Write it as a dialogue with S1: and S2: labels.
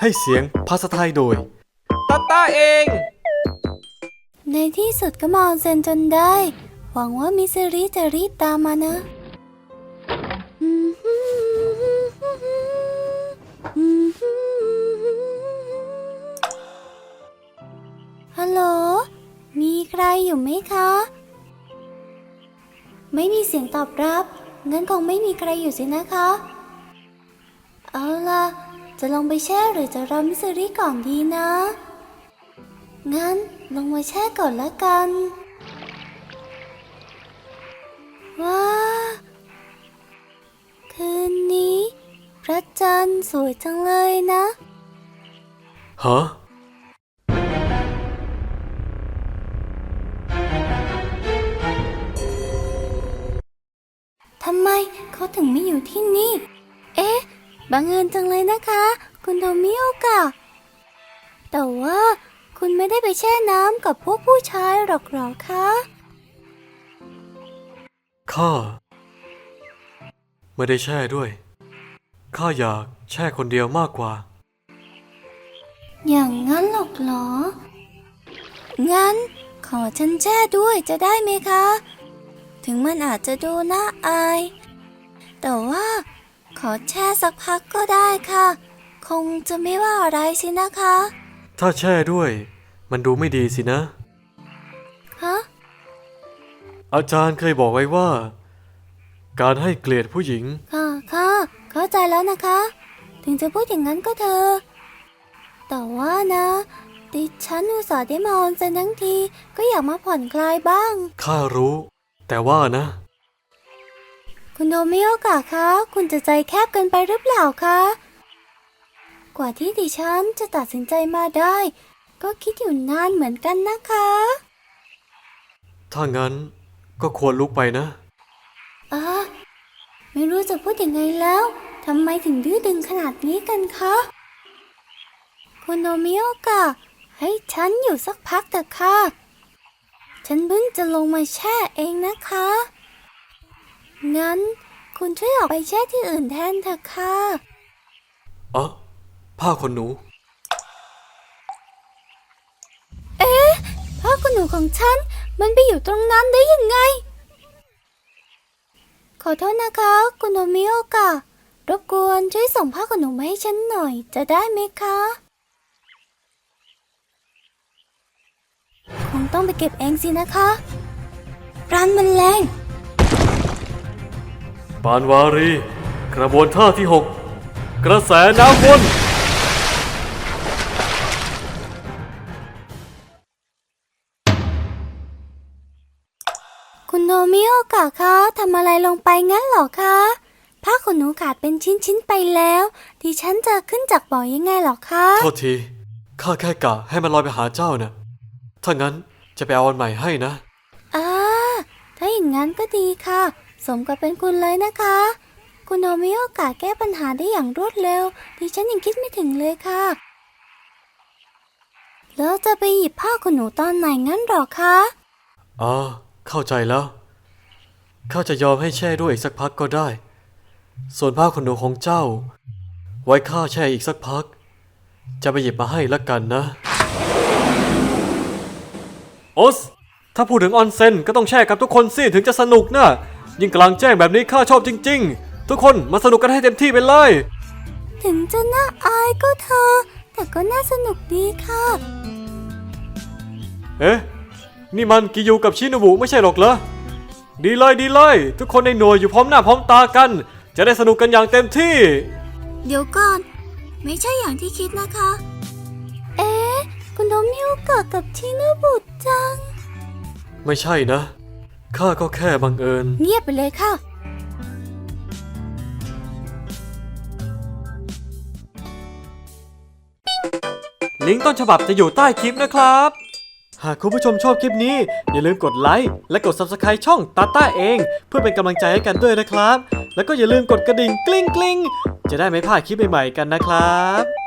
S1: ให้เสียงภาษาไทยโดยตาต้าเอง
S2: ในที่สุดก็มาออนเซ็นจนได้ หวังว่ามิสซิริจะรีบตามมานะฮัลโหล มีใครอยู่ไหมคะ ไม่มีเสียงตอบรับ งั้นคงไม่มีใครอยู่สินะคะ เอาล่ะ จะลงไปแช่หรือจะรอมิสซิริก่อนดีนะ งั้นลงมาแช่ก่อนละกัน ว้า คืนนี้พระจันทร์สวยจังเลยนะ
S1: ฮะ
S2: ทำไมเขาถึงไม่อยู่ที่นี่เอ๊ะ บังเอิญจังเลยนะคะ คุณโทมิโอกะ แต่ว่าคุณไม่ได้ไปแช่น้ำกับพวกผู้ชายหรอกเหรอคะ
S1: ข้าไม่ได้แช่ด้วย ข้าอยากแช่คนเดียวมากกว่า
S2: อย่างนั้นหรอกเหรอ งั้นขอฉันแช่ด้วยจะได้ไหมคะ ถึงมันอาจจะดูน่าอาย แต่ว่า ขอแช่สักพักก็ได้ค่ะ คงจะไม่ว่าอะไรสินะคะ
S1: ถ้าแช่ด้วย มันดูไม่ดีสินะ
S2: ฮะ
S1: อาจารย์เคยบอกไว้ว่า การให้เกลียดผู้หญิง
S2: ค่ะค่ะเข้าใจแล้วนะคะ ถึงจะพูดอย่างนั้นก็เธอะแต่ว่านะดิฉันอุตส่าห์ได้มาออนเซ็นทั้งทีก็อยากมาผ่อนคลายบ้าง
S1: ข้ารู้ แต่ว่านะ
S2: คุณโดมิโอกะคะ คุณจะใจแคบเกินไปหรือเปล่าคะ กว่าที่ดิฉันจะตัดสินใจมาได้ ก็คิดอยู่นานเหมือนกันนะคะ
S1: ถ้างั้นก็ควรลุกไปนะ
S2: อ่าไม่รู้จะพูดยังไงแล้ว ทำไมถึงดื้อดึงขนาดนี้กันคะ คุณโนมิโอกะ ให้ฉันอยู่สักพักเถอะค่ะ ฉันเพิ่งจะลงมาแช่เองนะคะ งั้น คุณช่วยออกไปแช่ที่อื่นแทนเถอะค่ะ
S1: อ๋อ ผ้าขนหนู
S2: ผ้าขนหนูของฉัน มันไปอยู่ตรงนั้นได้ยังไง ขอโทษนะคะ คุณโนมิโอกะ รบกวนช่วยส่งผ้าขนหนูมาให้ฉันหน่อย จะได้ไหมคะ คงต้องไปเก็บเองสินะคะร้านมันแรง
S1: ปานวารี กระบวนท่าที่หกกระแสน้ำวน
S2: คุณโนมิโอกะคะทำอะไรลงไปงั้นเหรอคะผ้าขนหนูขาดเป็นชิ้นๆไปแล้วดิฉันจะขึ้นจากบ่อยังไงเหรอคะ
S1: โทษทีข้าแค่กะให้มันลอยไปหาเจ้าน่ะถ้างั้นจะไปเอาอันใหม่ให้นะ
S2: อ่าถ้าอย่างนั้นก็ดีค่ะ สมกับเป็นคุณเลยนะคะ คุณโนมิโอกะแก้ปัญหาได้อย่างรวดเร็ว ดิฉันยังคิดไม่ถึงเลยค่ะ แล้วจะไปหยิบผ้าขนหนูตอนไหนงั้นหรอคะ
S1: อ๋อ เข้าใจแล้ว ข้าจะยอมให้แช่ด้วยอีกสักพักก็ได้ ส่วนผ้าขนหนูของเจ้า ไว้ข้าแช่อีกสักพัก จะไปหยิบมาให้ละกันนะ โอส ถ้าพูดถึงออนเซ็นก็ต้องแช่กับทุกคนสิถึงจะสนุกนะ ยิ่งกลางแจ้งแบบนี้ข้าชอบจริง ๆ ทุกคนมาสนุกกันให้เต็มที่ไปเลย
S2: ถึงจะน่าอายก็เธอ แต่ก็น่าสนุกดีค่ะ
S1: เอ๊ะ นี่มันกิยูกับชินบุไม่ใช่หรอกเหรอ ดีเลยดีเลย ทุกคนในหน่วยอยู่พร้อมหน้าพร้อมตากัน จะได้สนุกกันอย่างเต็มที่
S2: เดี๋ยวก่อน ไม่ใช่อย่างที่คิดนะคะ เอ๊ะคุณโดมิโอกะกับชิโนบุจัง
S1: ไม่ใช่นะ ข้าก็แค่บังเอิญ
S2: เงียบไปเลยค่ะ
S1: ลิงก์ต้นฉบับจะอยู่ใต้คลิปนะครับ หากคุณผู้ชมชอบคลิปนี้ อย่าลืมกดไลค์และกด Subscribe ช่องตาต้าเอง เพื่อเป็นกำลังใจให้กันด้วยนะครับ แล้วก็อย่าลืมกดกระดิ่งกลิ้งกลิ้งๆจะได้ไม่พลาดคลิปใหม่ๆกันนะครับ